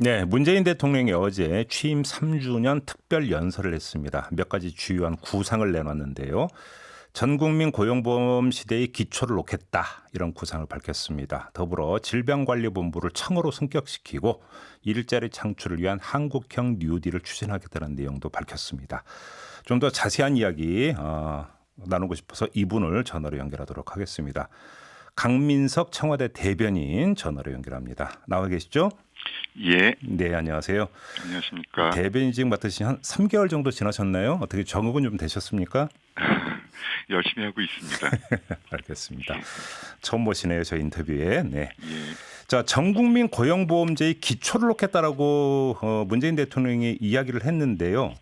네, 문재인 대통령이 어제 취임 3주년 특별 연설을 했습니다. 몇 가지 주요한 구상을 내놨는데요. 전 국민 고용보험 시대의 기초를 놓겠다 이런 구상을 밝혔습니다. 더불어 질병관리본부를 청으로 승격시키고 일자리 창출을 위한 한국형 뉴딜을 추진하겠다는 내용도 밝혔습니다. 좀 더 자세한 이야기 어, 나누고 싶어서 이분을 전화로 연결하도록 하겠습니다. 강민석 청와대 대변인 전화로 연결합니다. 나와 계시죠? 예, 네, 안녕하세요. 안녕하십니까. 대변인직 맡으신 한 3개월 정도 지나셨나요? 어떻게 적응은 좀 되셨습니까? 열심히 하고 있습니다. 알겠습니다. 처음 모시네요, 저 인터뷰에. 네. 예, 자, 전 국민 고용보험제의 기초를 놓겠다라고 어, 문재인 대통령이 이야기를 했는데요.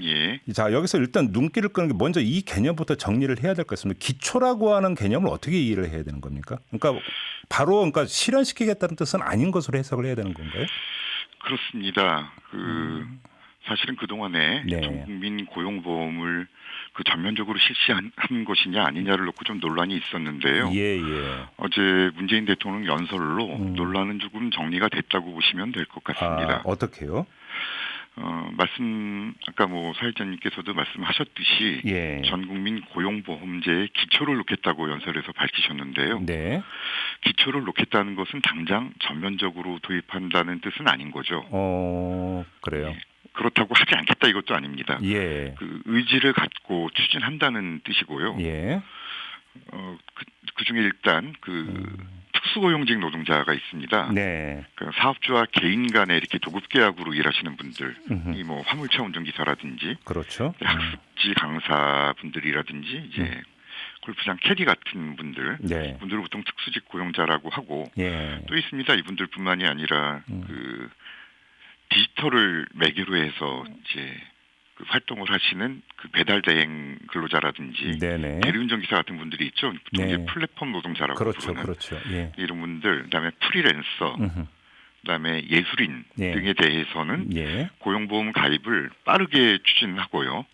예, 자, 여기서 일단 눈길을 끄는 게 먼저 이 개념부터 정리를 해야 될 것 같습니다. 기초라고 하는 개념을 어떻게 이해를 해야 되는 겁니까? 그러니까 바로 그러니까 실현시키겠다는 뜻은 아닌 것으로 해석을 해야 되는 건가요? 그렇습니다. 그 사실은 그 동안에 음. 네. 전 국민 고용보험을 그 전면적으로 실시한 한 것이냐 아니냐를 놓고 좀 논란이 있었는데요. 예, 예. 어제 문재인 대통령 연설로 음. 논란은 조금 정리가 됐다고 보시면 될 것 같습니다. 아, 어떻게요? 어, 말씀 아까 뭐 사회자님께서도 말씀하셨듯이 예. 전 국민 고용보험제의 기초를 놓겠다고 연설에서 밝히셨는데요. 네. 기초를 놓겠다는 것은 당장 전면적으로 도입한다는 뜻은 아닌 거죠. 어, 그래요. 그렇다고 하지 않겠다 이것도 아닙니다. 예. 그 의지를 갖고 추진한다는 뜻이고요. 예. 어, 그, 그 중에 일단 그 특수고용직 노동자가 있습니다. 음. 네. 그 사업주와 개인 간에 이렇게 도급 계약으로 일하시는 분들. 이 뭐 화물차 운전기사라든지 그렇죠. 음. 학습지 강사분들이라든지 이제 골프장 캐디 같은 분들, 네. 분들을 보통 특수직 고용자라고 하고 예. 또 있습니다. 이분들뿐만이 아니라 음. 그 디지털을 매개로 해서 이제 그 활동을 하시는 그 배달 대행 근로자라든지 네네. 대리운전 기사 같은 분들이 있죠. 보통 네. 플랫폼 노동자라고 그렇죠. 부르는 그렇죠. 예. 이런 분들, 그다음에 프리랜서, 음흠. 그다음에 예술인 예. 등에 대해서는 예. 고용보험 가입을 빠르게 추진하고요.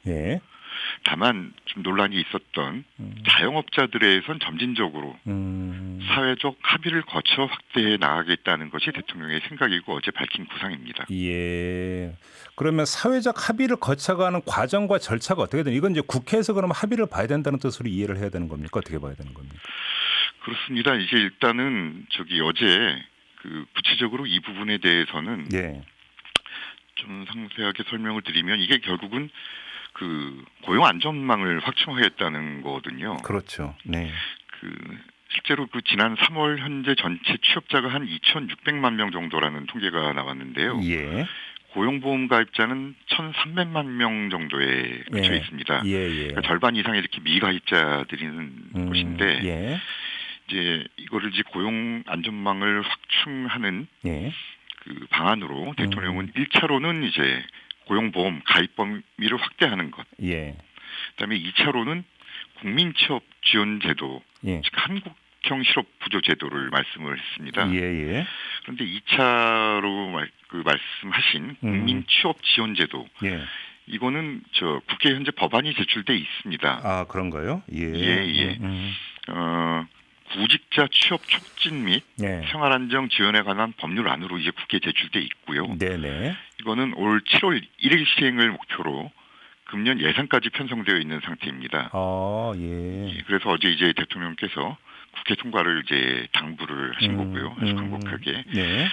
예. 다만 좀 논란이 있었던 음. 자영업자들에선 점진적으로 음. 사회적 합의를 거쳐 확대해 나가겠다는 것이 대통령의 생각이고 어제 밝힌 구상입니다. 예. 그러면 사회적 합의를 거쳐가는 과정과 절차가 어떻게 되는? 이건 이제 국회에서 그러면 합의를 봐야 된다는 뜻으로 이해를 해야 되는 겁니까? 어떻게 봐야 되는 겁니까? 그렇습니다. 이제 일단은 저기 어제 그 구체적으로 이 부분에 대해서는 예. 좀 상세하게 설명을 드리면 이게 결국은 그 고용 안전망을 확충하겠다는 거거든요. 그렇죠. 네. 그 실제로 그 지난 3월 현재 전체 취업자가 한 2,600만 명 정도라는 통계가 나왔는데요. 예. 고용보험 가입자는 1,300만 명 정도에 그쳐 예. 있습니다. 예, 예. 그러니까 절반 이상이 이렇게 미가입자들인 음, 곳인데 예. 이제 이거를 이제 고용 안전망을 확충하는 예. 그 방안으로 음. 대통령은 1차로는 이제 고용보험 가입 범위를 확대하는 것. 예. 그다음에 2차로는 국민 취업 지원 제도, 예. 즉 한국형 실업 부조 제도를 말씀을 했습니다. 예, 예. 그런데 2차로 말, 그 말씀하신 국민 취업 지원 제도 예. 이거는 저 국회 현재 법안이 제출돼 있습니다. 아, 그런가요? 예. 예, 예. 음, 어, 구직자 취업 촉진 및 음. 예. 생활 안정 지원에 관한 법률안으로 이제 국회에 제출돼 있고요. 네, 네. 이거는 올 7월 1일 시행을 목표로 금년 예산까지 편성되어 있는 상태입니다. 아, 예. 예, 그래서 어제 이제 대통령께서 국회 통과를 이제 당부를 하신 거고요. 아주 강력하게. 네.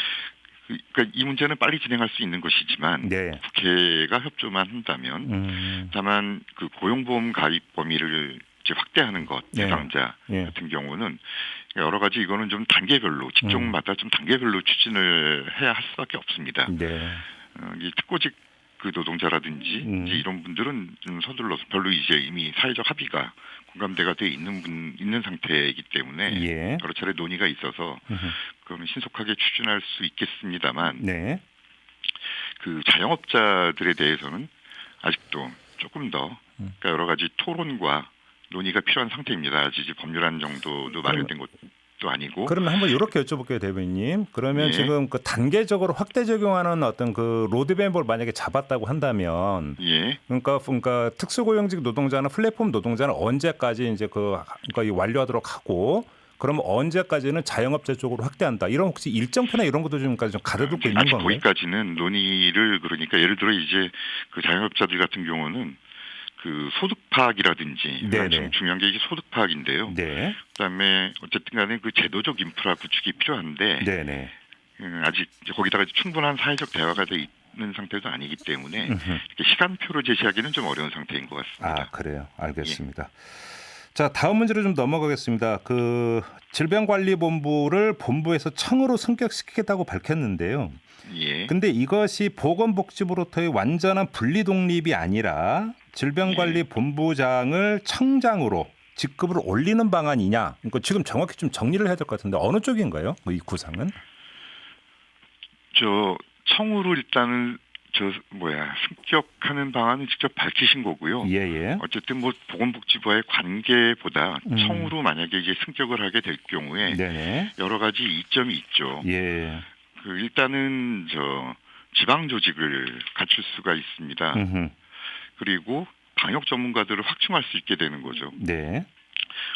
그- 그러니까 이 문제는 빨리 진행할 수 있는 것이지만 네. 국회가 협조만 한다면 음. 다만 그 고용보험 가입 범위를 이제 확대하는 것 네. 대상자 예. 같은 경우는 여러 가지 이거는 좀 단계별로 직종마다 좀 단계별로 추진을 해야 할 수밖에 없습니다. 네. 어, 이 특고직 그 노동자라든지 음. 이제 이런 분들은 좀 서둘러서 별로 이제 이미 사회적 합의가 공감대가 돼 있는 분 있는 상태이기 때문에 예. 여러 차례 논의가 있어서. 그거는 신속하게 추진할 수 있겠습니다만 네. 그 자영업자들에 대해서는 아직도 조금 더 음. 그러니까 여러 가지 토론과 논의가 필요한 상태입니다. 아직 법률안 정도도 마련된 것도 아니고 그러면 한번 이렇게 여쭤볼게요, 대변인님. 그러면 예. 지금 그 단계적으로 확대 적용하는 어떤 그 로드맵을 만약에 잡았다고 한다면 예 그러니까 그러니까 특수고용직 노동자나 플랫폼 노동자는 언제까지 이제 그 그러니까 이 완료하도록 하고 그러면 언제까지는 자영업자 쪽으로 확대한다. 이런 혹시 일정표나 이런 것도 좀까지 좀 가려두고 있는 건가요? 거기까지는 논의를 그러니까 예를 들어 이제 그 자영업자들 같은 경우는 그 소득 파악이라든지 네네. 좀 중요한 게 이게 소득 파악인데요. 네, 그다음에 어쨌든 간에 그 제도적 인프라 구축이 필요한데 네, 네. 음, 아직 거기다가 충분한 사회적 대화가 돼 있는 상태도 아니기 때문에. 이렇게 시간표를 제시하기는 좀 어려운 상태인 것 같습니다. 아 그래요. 알겠습니다. 자 다음 문제로 좀 넘어가겠습니다. 그 질병관리본부를 본부에서 청으로 승격시키겠다고 밝혔는데요. 예. 근데 이것이 보건복지부로부터의 완전한 분리 독립이 아니라 질병관리본부장을 청장으로 직급을 올리는 방안이냐? 그러니까 지금 정확히 좀 정리를 해야 될 것 같은데 어느 쪽인가요? 이 구상은? 저 청으로 일단은 저 뭐야 승격하는 방안은 직접 밝히신 거고요. 예예. 어쨌든 뭐 보건복지부와의 관계보다 음. 청으로 만약에 이제 승격을 하게 될 경우에 네네. 여러 가지 이점이 있죠. 예. 그 일단은 저 지방 조직을 갖출 수가 있습니다. 음흠. 그리고 방역 전문가들을 확충할 수 있게 되는 거죠. 네.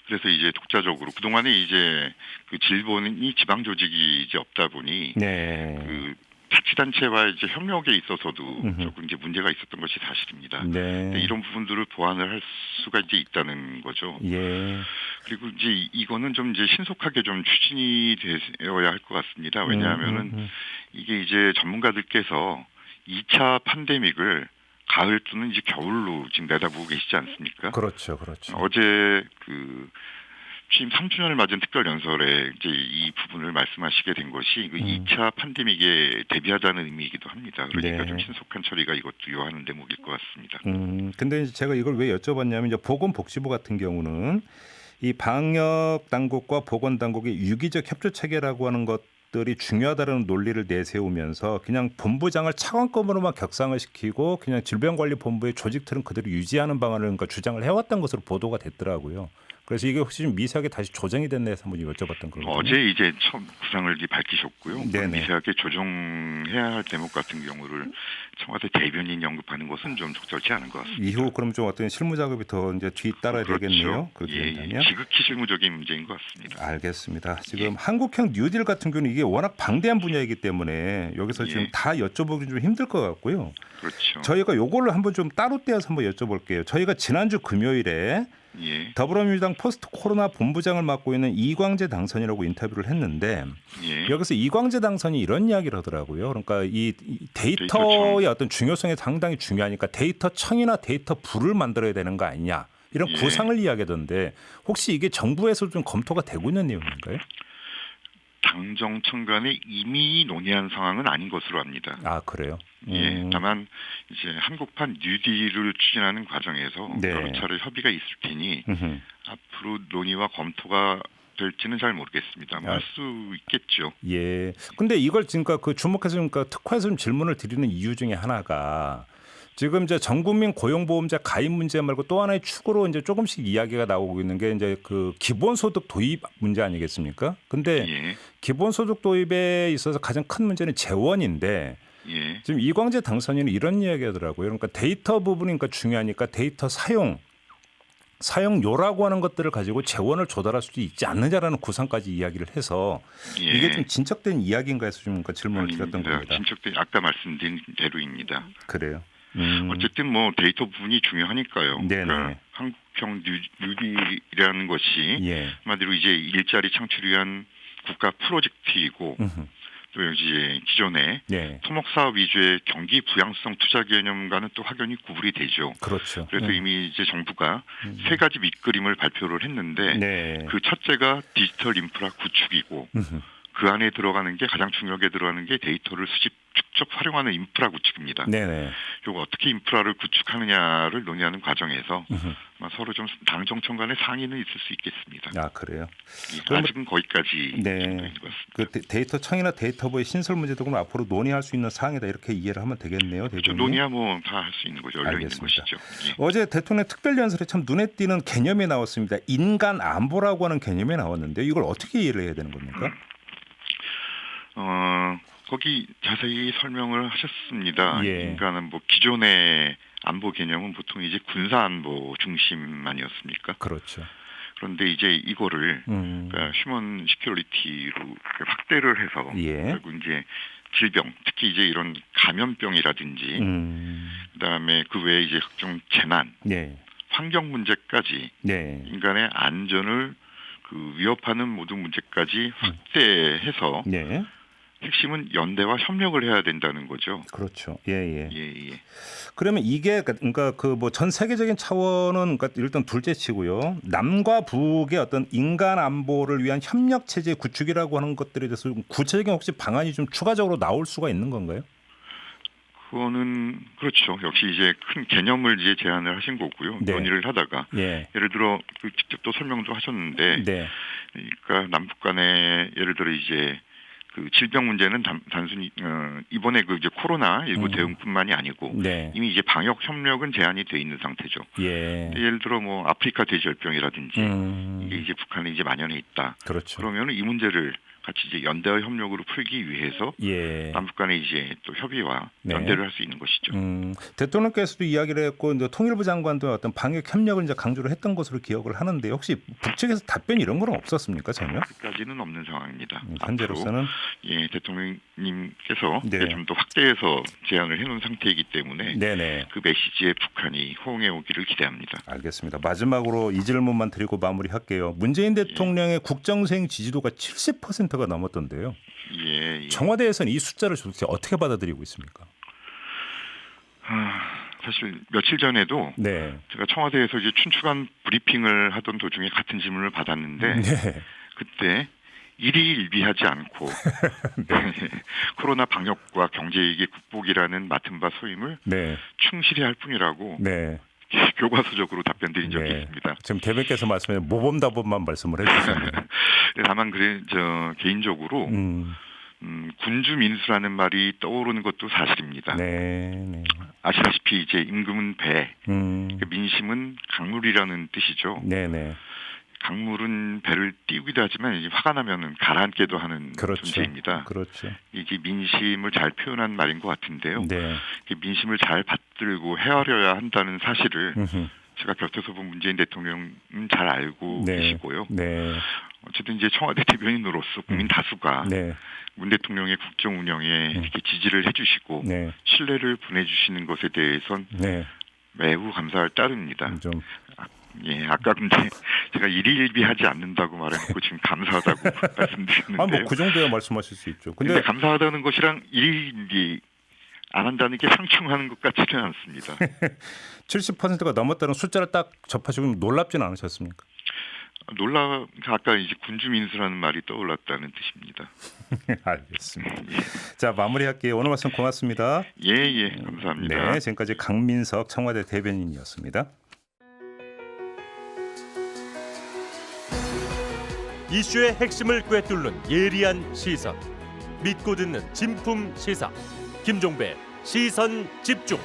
그래서 이제 독자적으로 그 동안에 이제 그 질본이 지방 조직이 이제 없다 보니 네. 그 자치단체와 이제 협력에 있어서도 음흠. 조금 이제 문제가 있었던 것이 사실입니다. 네. 이런 부분들을 보완을 할 수가 이제 있다는 거죠. 예. 그리고 이제 이- 이거는 좀 이제 신속하게 좀 추진이 되어야 할 것 같습니다. 왜냐하면은 음, 음, 음. 이게 이제 전문가들께서 2차 팬데믹을 가을 또는 이제 겨울로 지금 내다보고 계시지 않습니까? 그렇죠, 그렇죠. 어제 그 취임 3주년을 맞은 특별 연설에 이제 이 부분을 말씀하시게 된 것이 그 음. 2차 팬데믹에 대비하자는 의미이기도 합니다. 그러니까 네. 좀 신속한 처리가 이것도 요하는 대목일 것 같습니다. 음, 근데 이제 제가 이걸 왜 여쭤봤냐면 이제 보건복지부 같은 경우는 이 방역 당국과 보건 당국의 유기적 협조 체계라고 하는 것들이 중요하다는 논리를 내세우면서 그냥 본부장을 차관급으로만 격상을 시키고 그냥 질병관리본부의 조직틀은 그대로 유지하는 방안을 그러니까 주장을 해왔던 것으로 보도가 됐더라고요. 그래서 이게 혹시 좀 미세하게 다시 조정이 됐나 해서 한번 여쭤봤던 거거든요. 어제 이제 처음 구상을 밝히셨고요. 네네. 미세하게 조정해야 할 대목 같은 경우를 청와대 대변인 언급하는 것은 좀 적절치 않은 것 같습니다. 이후 그럼 좀 어떤 실무 작업이 더 이제 뒤 따라야 되겠네요. 그렇게 예, 예. 된다면. 지극히 실무적인 문제인 것 같습니다. 알겠습니다. 지금 예. 한국형 뉴딜 같은 경우는 이게 워낙 방대한 분야이기 때문에 여기서 지금 예. 다 여쭤보기 좀 힘들 것 같고요. 그렇죠. 저희가 요거를 한번 좀 따로 떼어서 한번 여쭤볼게요. 저희가 지난주 금요일에 예, 더불어민주당 포스트 코로나 본부장을 맡고 있는 이광재 당선이라고 인터뷰를 했는데 예. 여기서 이광재 당선이 이런 이야기를 하더라고요. 그러니까 이, 이 데이터의. 어떤 중요성이 상당히 중요하니까 데이터청이나 데이터 부를 만들어야 되는 거 아니냐 이런 예. 구상을 이야기하던데 혹시 이게 정부에서 좀 검토가 되고 있는 내용인가요? 당정 청 간에 이미 논의한 상황은 아닌 것으로 압니다. 아 그래요? 예, 음, 다만 이제 한국판 뉴딜을 추진하는 과정에서 네. 여러 차례 협의가 있을 테니 음흠. 앞으로 논의와 검토가 될지는 잘 모르겠습니다. 아. 할수 있겠죠. 예. 근데 이걸 지금까 그 주목해서 그러니까 특화해서 좀 질문을 드리는 이유 중에 하나가 지금 이제 전국민 고용보험자 가입 문제 말고 또 하나의 축으로 이제 조금씩 이야기가 나오고 있는 게 이제 그 기본소득 도입 문제 아니겠습니까? 근데 예, 기본소득 도입에 있어서 가장 큰 문제는 재원인데 예, 지금 이광재 당선인은 이런 이야기 하더라고요. 그러니까 데이터 부분이 그러니까 중요하니까 데이터 사용 사용료라고 하는 것들을 가지고 재원을 조달할 수도 있지 않느냐라는 구상까지 이야기를 해서 예. 이게 좀 진척된 이야기인가 해서 좀 그러니까 질문을 드렸던 아닙니다. 겁니다. 진척된 아까 말씀드린 대로입니다. 그래요. 음, 어쨌든 뭐 데이터 부분이 중요하니까요. 네네. 그러니까 한국형 뉴- 뉴딜이라는 것이 예. 한마디로 이제 일자리 창출을 위한 국가 프로젝트이고 음흠. 또 이제 기존에 네. 토목 사업 위주의 경기 부양성 투자 개념과는 또 확연히 구분이 되죠. 그렇죠. 그래서 음. 이미 이제 정부가 세 가지 밑그림을 발표를 했는데 네. 그 첫째가 디지털 인프라 구축이고 음흠. 그 안에 들어가는 게 가장 중요하게 들어가는 게 데이터를 수집 축적 활용하는 인프라 구축입니다. 네네. 요거 어떻게 인프라를 구축하느냐를 논의하는 과정에서. 아마 서로 좀 당 정청 간의 상의는 있을 수 있겠습니다. 아 그래요. 예, 그럼 아직은 거기까지 네. 정도인 것 같습니다. 그 데- 데이터청이나 데이터부의 신설 문제도 그럼 앞으로 논의할 수 있는 사항이다 이렇게 이해를 하면 되겠네요. 저 대표님. 논의야 뭐 다 할 수 있는 거죠. 열려 있는 알겠습니다. 것이죠. 예. 어제 대통령 특별 연설에 참 눈에 띄는 개념이 나왔습니다. 인간 안보라고 하는 개념이 나왔는데 이걸 어떻게 이해를 해야 되는 겁니까? 어, 거기 자세히 설명을 하셨습니다. 예. 인간은 뭐 기존의 안보 개념은 보통 이제 군사 안보 중심 아니었습니까? 그렇죠. 그런데 이제 이거를 음. 그러니까 휴먼 시큐리티로 확대를 해서 예. 결국 이제 질병, 특히 이제 이런 감염병이라든지 음. 그다음에 그 외에 이제 각종 재난, 네. 환경 문제까지 네. 인간의 안전을 그 위협하는 모든 문제까지 확대해서 네. 핵심은 연대와 협력을 해야 된다는 거죠. 그렇죠. 예, 예. 예, 예. 그러면 이게 그러니까 그 뭐 전 세계적인 차원은 그러니까 일단 둘째치고요. 남과 북의 어떤 인간 안보를 위한 협력 체제 구축이라고 하는 것들에 대해서 구체적인 혹시 방안이 좀 추가적으로 나올 수가 있는 건가요? 그거는 그렇죠. 역시 이제 큰 개념을 이제 제안을 하신 거고요. 네. 논의를 하다가 예. 예를 들어 그 직접 또 설명도 하셨는데 네. 그러니까 남북 간에 예를 들어 이제 그 질병 문제는 단, 단순히 어, 이번에 그 이제 코로나 19 음. 대응뿐만이 아니고 네. 이미 이제 방역 협력은 제한이 돼 있는 상태죠. 예. 예를 들어 뭐 아프리카 돼지열병이라든지 음. 이게 이제 북한에 이제 만연해 있다. 그렇죠. 그러면 이 문제를 같이 이제 연대와 협력으로 풀기 위해서 예. 남북 간에 이제 또 협의와 네. 연대를 할 수 있는 것이죠. 음, 대통령께서도 이야기를 했고 이제 통일부 장관도 어떤 방역 협력을 이제 강조를 했던 것으로 기억을 하는데 혹시 북측에서 답변 이런 건 없었습니까 전혀? 까지는 없는 상황입니다. 음, 현재로서는 예 대통령님께서 네. 좀더 확대해서 제안을 해놓은 상태이기 때문에 네네. 그 메시지에 북한이 호응해 오기를 기대합니다. 알겠습니다. 마지막으로 이 질문만 드리고 마무리할게요. 문재인 대통령의 국정수행 지지도가 70%가 넘었던데요. 예, 예. 청와대에서는 이 숫자를 도대체 어떻게 받아들이고 있습니까? 아, 사실 며칠 전에도 네. 제가 청와대에서 이제 춘추관 브리핑을 하던 도중에 같은 질문을 받았는데 네. 그때 일희일비하지 않고 코로나 방역과 경제위기 극복이라는 맡은 바 소임을 네. 충실히 할 뿐이라고 네. 교과서적으로 답변드린 적이 네. 있습니다. 지금 대변께서 말씀해 모범답변만 말씀을 해주셨습니다. 다만 그래 저 개인적으로 음, 음, 군주 민수라는 말이 떠오르는 것도 사실입니다. 네. 네. 아시다시피 이제 임금은 배, 음, 그 민심은 강물이라는 뜻이죠. 네 네. 강물은 배를 띄우기도 하지만 이제 화가 나면은 가라앉게도 하는 그렇죠. 존재입니다. 그렇죠. 이게 민심을 잘 표현한 말인 것 같은데요. 네. 이 민심을 잘 받들고 헤아려야 한다는 사실을 음흠. 제가 곁에서 본 문재인 대통령은 잘 알고 네. 계시고요. 네. 어쨌든 이제 청와대 대변인으로서 국민 다수가 네. 문 대통령의 국정 운영에 이렇게 지지를 해주시고 네. 신뢰를 보내주시는 것에 대해선 네. 매우 감사할 따름입니다. 좀 예, 아까 근데 제가 일일비 하지 않는다고 말해놓고 지금 감사하다고 말씀드렸는데요. 아, 뭐그 정도야 말씀하실 수 있죠. 근데, 근데 감사하다는 것이랑 일일비 안 한다는 게 상충하는 것 같지는 않습니다. 70%가 넘었다는 숫자를 딱 접하시고 놀랍지는 않으셨습니까? 놀라 아까 이제 군주 민수라는 말이 떠올랐다는 뜻입니다. 알겠습니다. 자 마무리할게요. 오늘 말씀 고맙습니다. 예, 예, 감사합니다. 네, 지금까지 강민석 청와대 대변인이었습니다. 이슈의 핵심을 꿰뚫는 예리한 시선. 믿고 듣는 진품 시사. 김종배 시선 집중